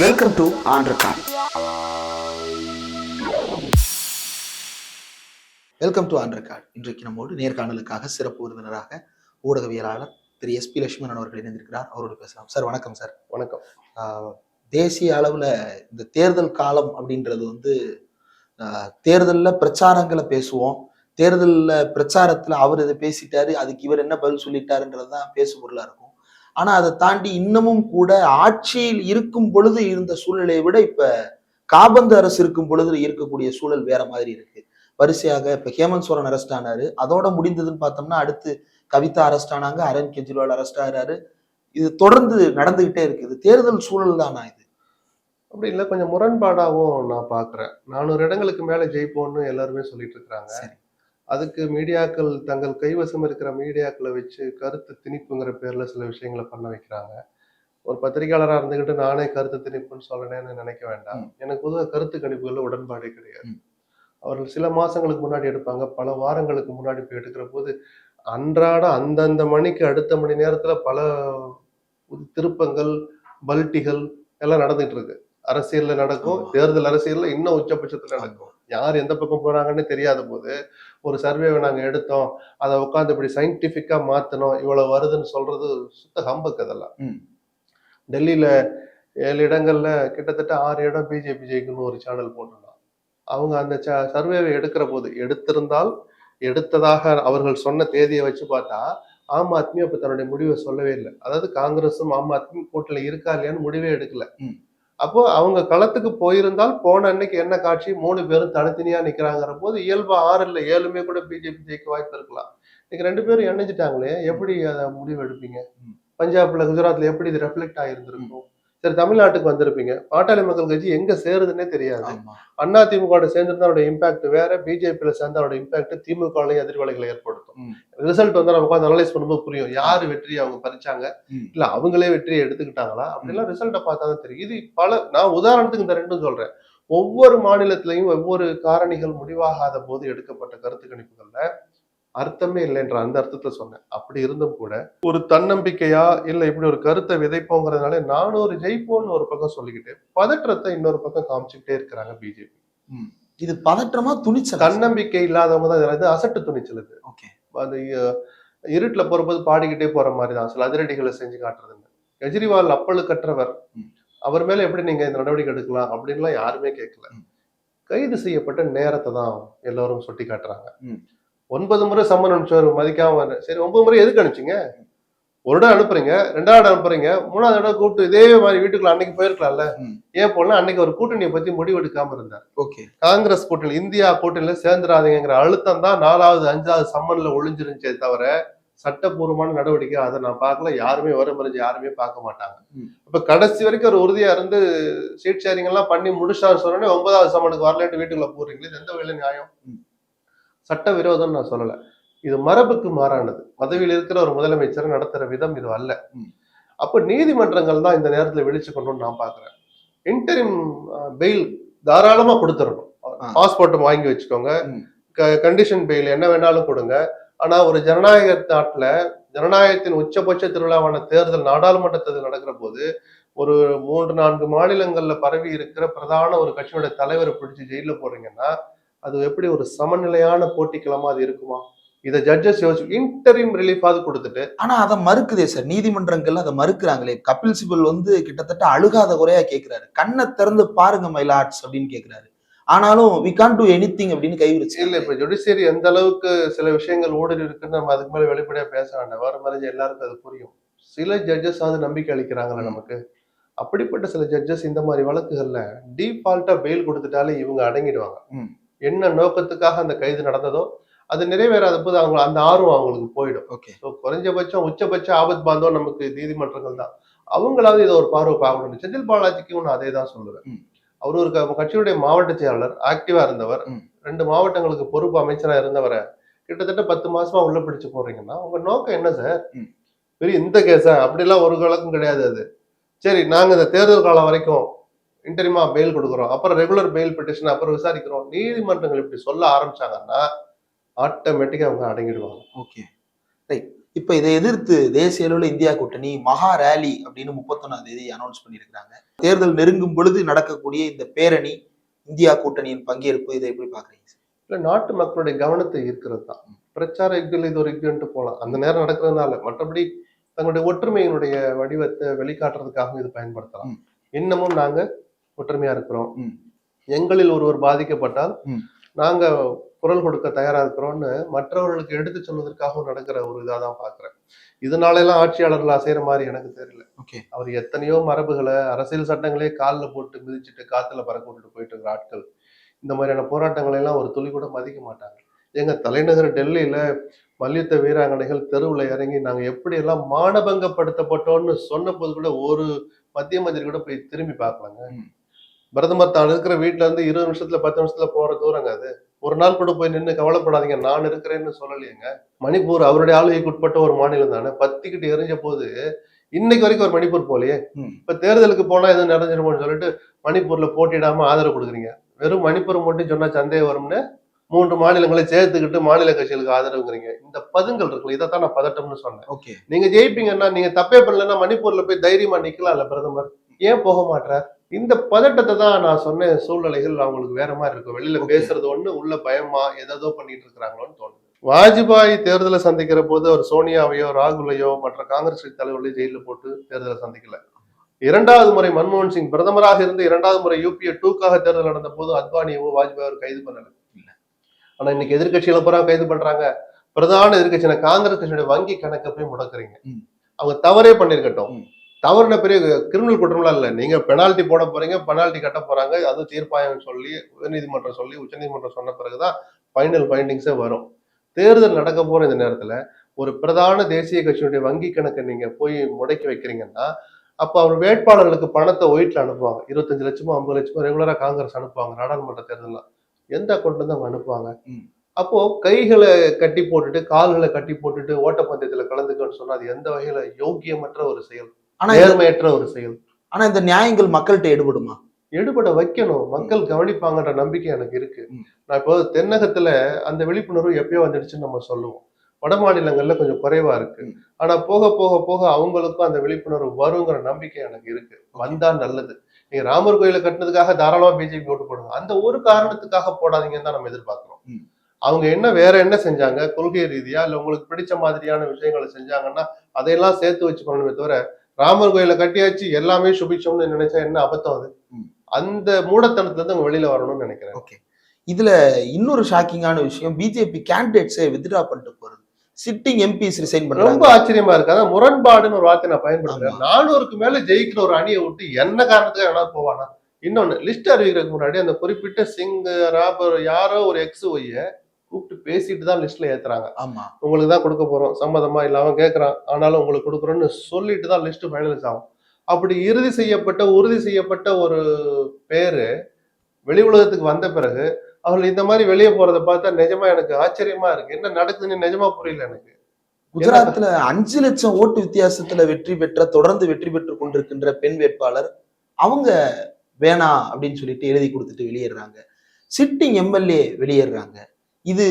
Welcome to ஆண்ட்ரகான் welcome to ஆண்ட்ரகான் இன்றைக்கு நம்மோடு நேர்காணலுக்காக சிறப்பு விருந்தினராக ஊடகவியலாளர் திரு எஸ் பி லட்சுமணன் அவர்கள் இணைந்திருக்கிறார். அவரோடு பேசலாம். சார் வணக்கம் சார். வணக்கம். தேசிய அளவுல இந்த தேர்தல் காலம் அப்படின்றது வந்து தேர்தல்ல பிரச்சாரங்களை பேசுவோம். தேர்தல்ல பிரச்சாரத்துல அவர் இதை பேசிட்டாரு அதுக்கு இவர் என்ன பதில் சொல்லிட்டாருன்றது தான் பேசு பொருளா இருக்கும். ஆனா அதை தாண்டி இன்னமும் கூட ஆட்சியில் இருக்கும் பொழுது இருந்த சூழ்நிலையை விட இப்ப காபந்து அரசு இருக்கும் பொழுது இருக்கக்கூடிய சூழல் வேற மாதிரி இருக்கு. வரிசையாக இப்ப ஹேமந்த் சோரன் அரெஸ்ட் ஆனாரு. அதோட முடிந்ததுன்னு பார்த்தோம்னா அடுத்து கவிதா அரெஸ்ட் ஆனாங்க. அரவிந்த் கெஜ்ரிவால் அரெஸ்ட் ஆகிறாரு. இது தொடர்ந்து நடந்துகிட்டே இருக்கு. இது தேர்தல் சூழல் தானா இது? அப்படி இல்லை கொஞ்சம் முரண்பாடாகவும் நான் பார்க்குறேன் நானூறு இடங்களுக்கு மேலே ஜெயிப்போம்னு எல்லாருமே சொல்லிட்டு இருக்கிறாங்க. அதுக்கு மீடியாக்கள் தங்கள் கைவசம் இருக்கிற மீடியாக்களை வச்சு கருத்து திணிப்புங்கிற பேர்ல சில விஷயங்களை பண்ண வைக்கிறாங்க ஒரு பத்திரிகையாளராக இருந்துகிட்டு நானே கருத்து திணிப்புன்னு சொல்லணும்னு நினைக்க வேண்டாம். எனக்கு பொதுவாக கருத்து கணிப்புகளில் உடன்பாடே கிடையாது. அவர்கள் சில மாசங்களுக்கு முன்னாடி எடுப்பாங்க பல வாரங்களுக்கு முன்னாடி போய் எடுக்கிற போது அன்றாட அந்தந்த மணிக்கு அடுத்த மணி நேரத்துல பல திருப்பங்கள் பல்ட்டிகள் எல்லாம் நடந்துட்டு இருக்கு அரசியல்ல நடக்கும். தேர்தல் அரசியல்ல இன்னும் உச்சபட்சத்துல நடக்கும் யார் எந்த பக்கம் போறாங்கன்னு தெரியாத போது ஒரு சர்வேவை நாங்க எடுத்தோம். அதை உட்காந்து இப்படி சயின்டிபிக்கா மாத்தணும் இவ்வளவு வருதுன்னு சொல்றது சுத்த ஹம்பக் அதெல்லாம். டெல்லியில ஏழு இடங்கள்ல கிட்டத்தட்ட ஆறு இடம் பிஜேபி ஜெயிக்கும்னு ஒரு சேனல் போட்டிருந்தான் அவங்க அந்த சர்வேவை எடுக்கிற போது எடுத்திருந்தால் எடுத்ததாக அவர்கள் சொன்ன தேதியை வச்சு பார்த்தா ஆம் ஆத்மி அப்ப தன்னுடைய முடிவை சொல்லவே இல்லை. அதாவது காங்கிரஸும் ஆம் ஆத்மி கூட்டணி இருக்கா இல்லையான்னு முடிவே எடுக்கல. அப்போ அவங்க களத்துக்கு போயிருந்தால் போன அன்னைக்கு என்ன காட்சி? மூணு பேரும் தனித்தனியா நிக்கிறாங்கிற போது இயல்பா ஆறு இல்ல ஏழுமே கூட பிஜேபி ஜெயிக்க வாய்ப்பு இருக்கலாம். இன்னைக்கு ரெண்டு பேரும் இணைஞ்சிட்டாங்களே எப்படி அதை முடிவு எடுப்பீங்க. பஞ்சாப்ல குஜராத்ல எப்படி இது ரெஃப்ளெக்ட் ஆயிருந்திருக்கும்? சரி தமிழ்நாட்டுக்கு வந்திருப்பீங்க. பாட்டாளி மக்கள் கட்சி எங்க சேருதுன்னே தெரியாது. அண்ணா திமுக சேர்ந்திருந்தா அதோட இம்பாக்ட் வேற பிஜேபியில சேர்ந்தா அதோட இம்பாக்ட் திமுகலையும் எதிர்வலைகளை ஏற்படுத்தும். ரிசல்ட் வந்து நம்ம உட்காந்து அனலைஸ் பண்ணும்போது புரியும். யாரு வெற்றியை அவங்க பறிச்சாங்க. இல்ல அவங்களே வெற்றியை எடுத்துக்கிட்டாங்களா? அப்படிலாம் ரிசல்ட்டை பார்த்தா தான் தெரியும். இது பல நான் உதாரணத்துக்கு இந்த ரெண்டும் சொல்றேன். ஒவ்வொரு மாநிலத்திலையும் ஒவ்வொரு காரணிகள் முடிவாகாத போது எடுக்கப்பட்ட கருத்து கணிப்புகள்ல அர்த்தமே இல்லைன்ற அந்த அர்த்தத்துல சொன்னேன். அப்படி இருந்தும் கூட ஒரு தன்னம்பிக்கையா இல்ல இப்படி ஒரு கருத்தை விதைப்போங்கிறதுனால நானூறு ஜெயிப்போம்னு ஒரு பக்கம் சொல்லிக்கிட்டு பதற்றத்தை இன்னொரு பக்கம் காமிச்சுக்கிட்டே இருக்கிறாங்க பிஜேபி இது பதற்றமா துணிச்சல்? தன்னம்பிக்கை இல்லாதவங்க தான். இது அசட்டு துணிச்சல் இது. ஓகே. அந்த இருட்டுல போறபோது பாடிக்கிட்டே போற மாதிரி தான் சில அதிரடிகளை செஞ்சு காட்டுறதுங்க கெஜ்ரிவால் அப்பழு கற்றவர். அவர் மேல எப்படி நீங்க இந்த நடவடிக்கை எடுக்கலாம் அப்படின்லாம் யாருமே கேட்கல. கைது செய்யப்பட்ட நேரத்தை தான் எல்லாரும் சுட்டி காட்டுறாங்க. ஒன்பது முறை சம்மன் அனுப்பிச்சவர் மதிக்காம சரி ஒன்பது முறை எதுக்கு அனுப்பிச்சீங்க? ஒரு இடம் அனுப்புறீங்க ரெண்டாவது அனுப்புறீங்க மூணாவது இடம் கூப்பிட்டு இதே மாதிரி வீட்டுக்குள்ள அன்னைக்கு போயிருக்கலாம்ல. ஏன் போனா அன்னைக்கு ஒரு கூட்டணியை பத்தி முடிவு எடுக்காம இருந்தார். ஓகே. காங்கிரஸ் கூட்டணி இந்தியா கூட்டணியில சேர்ந்துடாதீங்கிற அழுத்தம் தான் நாலாவது அஞ்சாவது சம்மன்ல ஒளிஞ்சிருந்துச்சே தவிர சட்டப்பூர்வமான நடவடிக்கை அதை நான் பார்க்கல. யாருமே வரமறிஞ்சு யாருமே பார்க்க மாட்டாங்க. இப்ப கடைசி வரைக்கும் ஒரு உறுதியா இருந்து சீட் ஷேரிங் எல்லாம் பண்ணி முடிச்சாரு சொன்னோடனே ஒன்பதாவது சம்மனுக்கு வரலன்ட்டு வீட்டுக்குள்ள போறீங்களே இது எந்த வகையில நியாயம்? ம். சட்ட விரோதம் நான் சொல்லல இது மரபுக்கு மாறானது பதவியில் இருக்கிற ஒரு முதலமைச்சர் நடத்துற விதம் இது அல்ல. அப்ப நீதிமன்றங்கள் தான் இந்த நேரத்துல விழிச்சு கொண்டு நான் பாக்குறேன் இன்டரிம் பெயில் தாராளமா கொடுத்துடணும் ஆ. பாஸ்போர்ட் வாங்கி வச்சுக்கோங்க. கண்டிஷன் பெயில் என்ன வேணாலும் கொடுங்க ஆனா ஒரு ஜனநாயக நாட்டுல ஜனநாயகத்தின் உச்சபட்ச திருவிழாவான தேர்தல் நாடாளுமன்ற தேர்தல் நடக்கிற போது ஒரு மூன்று நான்கு மாநிலங்கள்ல பரவி இருக்கிற பிரதான ஒரு கட்சியோட தலைவரை பிடிச்சு ஜெயில போடுறீங்கன்னா அது எப்படி ஒரு சமநிலையான போட்டிக்களமா அது இருக்குமா? இதை ஜட்ஜஸ் யோசிச்சு இன்டரிம் ரிலீஃபாவது கொடுத்துட்டு. ஆனா அதை மறுக்குதே சார் நீதிமன்றங்கள்ல அதை மறுக்கிறாங்களே. கபில் சிபல் வந்து கிட்டத்தட்ட அழுகாத குறையா கேக்குறாரு. கண்ணை திறந்து பாருங்க மைலாட்ஸ் அப்படின்னு கேக்குறாரு. ஆனாலும் வி கான் டு எனிதிங் அப்படின்னு கை விரிச்சு இல்ல இப்ப ஜுடிஷியரி எந்த அளவுக்கு சில விஷயங்கள் ஊடுருவி இருக்குன்னு நம்ம அதுக்கு மேல வெளிப்படையா பேச வேண்டாம். வர மறைஞ்ச எல்லாருக்கும் அது புரியும். சில ஜட்ஜஸ் வந்து நம்பிக்கை அளிக்கிறாங்களே ம். நமக்கு? அப்படிப்பட்ட சில ஜட்ஜஸ் இந்த மாதிரி வழக்குகள்ல டீஃபால்ட்டா பெயில் கொடுத்துட்டாலே இவங்க அடங்கிடுவாங்க. ம். என்ன நோக்கத்துக்காக அந்த கைது நடந்ததோ அது நிறைவேறாத போது அவங்க அந்த ஆர்வம் அவங்களுக்கு போயிடும். ஓகே. ஸோ குறைஞ்சபட்சம் உச்சபட்ச ஆபத் பாந்தம் நமக்கு நீதிமன்றங்கள் தான். அவங்களாவது இதை ஒரு பார்வை பார்க்கணும் செந்தில் பாலாஜிக்கு நான் அதே தான் சொல்லுவேன். அவர் ஒரு கட்சியுடைய மாவட்ட செயலாளர் ஆக்டிவா இருந்தவர். ரெண்டு மாவட்டங்களுக்கு பொறுப்பு அமைச்சரா இருந்தவரை கிட்டத்தட்ட பத்து மாசமா உள்ள பிடிச்சு போடுறீங்கன்னா உங்க நோக்கம் என்ன சார். பெரிய இந்த கேஸா? அப்படிலாம் ஒரு கலக்கும் கிடையாது அது. சரி நாங்க இந்த தேர்தல் காலம் வரைக்கும் இன்டரிமா பெயில் கொடுக்குறோம். அப்புறம் ரெகுலர் பெயில் பெட்டிஷன் அப்புறம் விசாரிக்கிறோம். நீதிமன்றங்கள் இப்படி சொல்ல ஆரம்பிச்சாங்கன்னா ஆட்டோமேட்டிக்கா அவங்க அடங்கிடுவாங்க. ஓகே ரைட் இப்போ இதை எதிர்த்து தேசிய அளவில் இந்தியா கூட்டணி மகா ரேலி அப்படின்னு முப்பத்தொன்னாம் தேதி அனௌன்ஸ் பண்ணியிருக்கிறாங்க. தேர்தல் நெருங்கும் பொழுது நடக்கக்கூடிய இந்த பேரணி இந்தியா கூட்டணியின் பங்கேற்பு இதை எப்படி பாக்குறீங்க சார்? இல்ல நாட்டு மக்களுடைய கவனத்தை ஈர்க்கிறது தான். பிரச்சார யுக்தியில் இது ஒரு யுக்தின்ட்டு போகலாம். அந்த நேரம் நடக்கிறதுனால மற்றபடி தங்களுடைய ஒற்றுமையினுடைய வடிவத்தை வெளிக்காட்டுறதுக்காக இது பயன்படுத்தலாம். இன்னமும் நாங்க ஒற்றுமையா இருக்கிறோம். எங்களில் ஒருவர் பாதிக்கப்பட்டால். நாங்க குரல் கொடுக்க தயாரா இருக்கிறோம்னு மற்றவர்களுக்கு எடுத்து சொல்வதற்காகவும் நடக்கிற ஒரு இதாக தான் பாக்குறேன் இதனால எல்லாம் ஆட்சியாளர்கள் அசைற மாதிரி எனக்கு தெரியல. ஓகே. அவர் எத்தனையோ மரபுகளை அரசியல் சட்டங்களே காலில் போட்டு மிதிச்சிட்டு காத்துல பறக்க விட்டுட்டு போயிட்டு இருக்கிற ஆட்கள். இந்த மாதிரியான போராட்டங்களை எல்லாம் ஒரு துளி கூட மதிக்க மாட்டாங்க. எங்க தலைநகர் டெல்லியில மல்யுத்த வீராங்கனைகள் தெருவுல இறங்கி நாங்க எப்படி எல்லாம் மானபங்கப்படுத்தப்பட்டோம்னு சொன்ன போது கூட ஒரு மத்திய மந்திரி கூட போய் திரும்பி பார்க்கலாங்க. பிரதமர் தான் இருக்கிற வீட்டுல இருந்து இருபது நிமிஷத்துல பத்து நிமிஷத்துல போற தூரங்க அது. ஒரு நாள் கூட போய் நின்று கவலைப்படாதீங்க நான் இருக்கிறேன்னு சொல்லலையேங்க. மணிப்பூர் அவருடைய ஆளுகைக்கு உட்பட்ட ஒரு மாநிலம் தானே. பத்திக்கிட்டு எரிஞ்ச போது இன்னைக்கு வரைக்கும் ஒரு மணிப்பூர் போலையே. இப்ப தேர்தலுக்கு போனா எதுவும் நிறைஞ்சிருமோன்னு சொல்லிட்டு மணிப்பூர்ல போட்டியிடாம ஆதரவு கொடுக்குறீங்க. வெறும் மணிப்பூர் மட்டும் சொன்னா சந்தேகம் வரும்னு மூன்று மாநிலங்களை சேர்த்துக்கிட்டு மாநில கட்சிகளுக்கு ஆதரவுங்கிறீங்க. இந்த பதுங்கல் இருக்குல்ல இதைத்தான் நான் பதட்டம்னு சொன்னேன். ஓகே. நீங்க ஜெயிப்பீங்கன்னா நீங்க தப்பே பண்ணலன்னா மணிப்பூர்ல போய் தைரியமா நிக்கலாம்ல பிரதமர். ஏன் போக மாட்டார் இந்த பதட்டத்தை தான் நான் சொன்ன சூழ்நிலைகள் அவங்களுக்கு வேற மாதிரி இருக்கும் வெளியில. பேசுறது ஒண்ணு உள்ள பயமா ஏதோ பண்ணிட்டு இருக்கிறாங்களோன்னு தோணுது வாஜ்பாய் தேர்தலை சந்திக்கிற போது அவர் சோனியாவையோ ராகுலையோ மற்ற காங்கிரஸ் கட்சி தலைவர்களையும் ஜெயில போட்டு தேர்தலை சந்திக்கல இரண்டாவது முறை மன்மோகன் சிங் பிரதமராக இருந்து இரண்டாவது முறை யூபிஏ டூக்காக தேர்தல் நடந்த போது அத்வானியவோ வாஜ்பாய் அவர் கைது பண்ணல இல்ல. ஆனா இன்னைக்கு எதிர்க்கட்சிகளை பூரா கைது பண்றாங்க பிரதான எதிர்க்கட்சியான காங்கிரஸ் கட்சியுடைய வங்கி கணக்கை போய் முடக்குறீங்க. அவங்க தவறே பண்ணிருக்கட்டும். தவறுன பெரிய கிரிமினல் குற்றம்லாம் இல்ல. நீங்க பெனால்டி போட போறீங்க பெனால்டி கட்ட போறாங்க. அது தீர்ப்பாயம் சொல்லி உயர்நீதிமன்றம் சொல்லி உச்சநீதிமன்றம் சொன்ன பிறகுதான் ஃபைனல் ஃபைண்டிங்ஸே வரும். தேர்தல் நடக்க போற இந்த நேரத்துல ஒரு பிரதான தேசிய கட்சியுடைய வங்கி கணக்கை நீங்க போய் முடக்கி வைக்கிறீங்கன்னா அப்ப அவர் வேட்பாளர்களுக்கு பணத்தை ஒயிட்ல அனுப்புவாங்க. இருபத்தஞ்சு லட்சமோ ஐம்பது லட்சமோ ரெகுலரா காங்கிரஸ் அனுப்புவாங்க நாடாளுமன்ற தேர்தல்ல. எந்த அக்கௌண்ட்ல இருந்து அவங்க அனுப்புவாங்க. அப்போ கைகளை கட்டி போட்டுட்டு கால்களை கட்டி போட்டுட்டு ஓட்டப்பந்தயத்துல கலந்துக்கன்னு சொன்னா அது எந்த வகையில யோக்கியமற்ற ஒரு செயல்? ஆனா நேர்மையற்ற ஒரு செயல். ஆனா இந்த நியாயங்கள் மக்கள்கிட்ட எடுபடுமா? எடுபட வைக்கணும். மக்கள் கவனிப்பாங்கன்ற நம்பிக்கை எனக்கு இருக்கு. நான் இப்போ தென்னகத்துல அந்த விழிப்புணர்வு எப்பயோ வந்துடுச்சுன்னு நம்ம சொல்லுவோம். வட மாநிலங்கள்ல கொஞ்சம் குறைவா இருக்கு. ஆனா போக போக போக அவங்களுக்கும் அந்த விழிப்புணர்வு வருங்கிற நம்பிக்கை எனக்கு இருக்கு. வந்தா நல்லது. நீங்க ராமர் கோயிலை கட்டினதுக்காக தாராளமா பிஜேபி ஓட்டு போடுங்க. அந்த ஒரு காரணத்துக்காக போடாதீங்கன்னு தான் நம்ம எதிர்பார்க்கிறோம். அவங்க என்ன வேற என்ன செஞ்சாங்க? கொள்கை ரீதியா இல்ல உங்களுக்கு பிடிச்ச மாதிரியான விஷயங்களை செஞ்சாங்கன்னா அதையெல்லாம் சேர்த்து வச்சு பண்ணணுமே தவிர ராமர் கோயிலை கட்டியாச்சு எல்லாமே சுபிச்சோம்னு நினைச்சா என்ன அபத்தம் அது. அந்த மூடத்தனத்துல இருந்து அவங்க வெளியில வரணும்னு நினைக்கிறேன். ஓகே. இதுல இன்னொரு ஷாக்கிங்கான விஷயம் பிஜேபி கேண்டிடேட்ஸை வித்ட்ரா பண்ணிட்டு போறது. சிட்டிங் எம்பிஸ் ரிசைன் ரொம்ப பண்றாங்க. ஆச்சரியமா இருக்கு. அதான் முரண்பாடுன்னு ஒரு வார்த்தை நான் பயன்படுத்துறேன். நானூறுக்கு மேல ஜெயிக்கிற ஒரு அணியை விட்டு என்ன காரணத்துக்கு வேணா போவானா? இன்னொன்னு லிஸ்ட் அறிவிக்கிறதுக்கு முன்னாடி அந்த குறிப்பிட்ட சிங் ராபர் யாரோ ஒரு எக்ஸ் ஒய்ய கூப்பிட்டு பேசிட்டு தான் லிஸ்ட்ல ஏத்துறாங்க. ஆமா. உங்களுக்கு தான் கொடுக்க போறோம். சம்மதமா இல்ல அவன் கேட்கறான் ஆனாலும் உங்களுக்கு கொடுக்குறோம்னு சொல்லிட்டு தான் லிஸ்ட் ஃபைனலைஸ் ஆகும். அப்படி இறுதி செய்யப்பட்ட உறுதி செய்யப்பட்ட ஒரு பேரு வெளி உலகத்துக்கு வந்த பிறகு அவர்கள் இந்த மாதிரி வெளியே போறதை பார்த்தா நிஜமா எனக்கு ஆச்சரியமா இருக்கு. என்ன நடக்குதுன்னு நிஜமா புரியல எனக்கு. குஜராத்ல அஞ்சு லட்சம் ஓட்டு வித்தியாசத்துல வெற்றி பெற்ற தொடர்ந்து வெற்றி பெற்று கொண்டிருக்கின்ற பெண் வேட்பாளர் அவங்க வேணாம் அப்படின்னு சொல்லிட்டு எழுதி கொடுத்துட்டு வெளியேறாங்க சிட்டிங் எம்எல்ஏ வெளியேறாங்க இது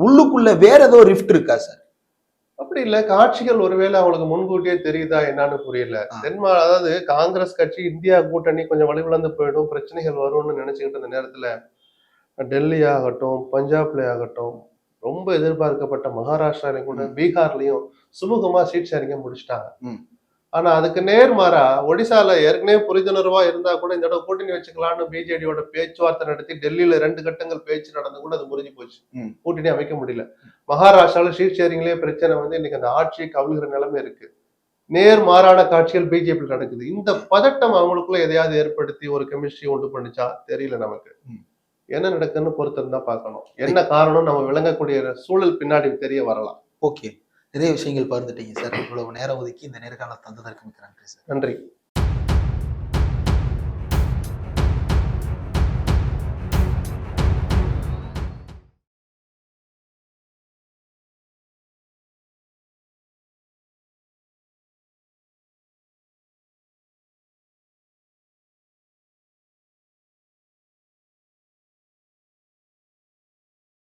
உள்ளுக்குள்ள வேற ஏதோ ரிஃப்ட் இருக்கா சார் அப்படி இல்ல. காட்சிகள் ஒருவேளை அவங்களுக்கு முன்கூட்டியே தெரியுதா என்னன்னு புரியல. தென்மா அதாவது காங்கிரஸ் கட்சி இந்தியா கூட்டணி கொஞ்சம் வலுவிழந்து போயிடும் பிரச்சனைகள் வரும்னு நினைச்சுக்கிட்டு இருந்த நேரத்துல டெல்லி ஆகட்டும் பஞ்சாப்ல ஆகட்டும் ரொம்ப எதிர்பார்க்கப்பட்ட மகாராஷ்டிராலையும் கூட பீகார்லயும் சுமூகமா சீட் ஷேரிங்க முடிச்சிட்டாங்க. ஆனா அதுக்கு நேர்மாறா ஒடிசால ஏற்கனவே புரிந்துணர்வா இருந்தா கூட இந்த தடவை கூட்டணி வச்சுக்கலாம்னு பிஜேடியோட பேச்சுவார்த்தை நடத்தி டெல்லியில ரெண்டு கட்டங்கள் பேச்சு நடந்து கூட அது முறிஞ்சு போச்சு. கூட்டணி அமைக்க முடியல. மகாராஷ்டிரால சீட் ஷேரிங்லயே பிரச்சனை வந்து இன்னைக்கு அந்த ஆட்சியை கவிழ்கிற நிலைமை இருக்கு. நேர் மாறான காட்சிகள் பிஜேபி நடக்குது. இந்த பதட்டம் அவங்களுக்குள்ள எதையாவது ஏற்படுத்தி ஒரு கெமிஸ்ட்ரி உண்டு பண்ணுச்சா தெரியல நமக்கு. என்ன நடக்குன்னு பொறுத்திருந்தா பார்க்கணும். என்ன காரணம் நம்ம விளங்கக்கூடிய சூழல் பின்னாடி தெரிய வரலாம். ஓகே. நிறைய விஷயங்கள் பகிர்ந்துட்டீங்க சார். இவ்வளவு நேரம் ஒதுக்கி இந்த நேர்காணல் தந்ததற்கு மிக்க நன்றி சார். நன்றி.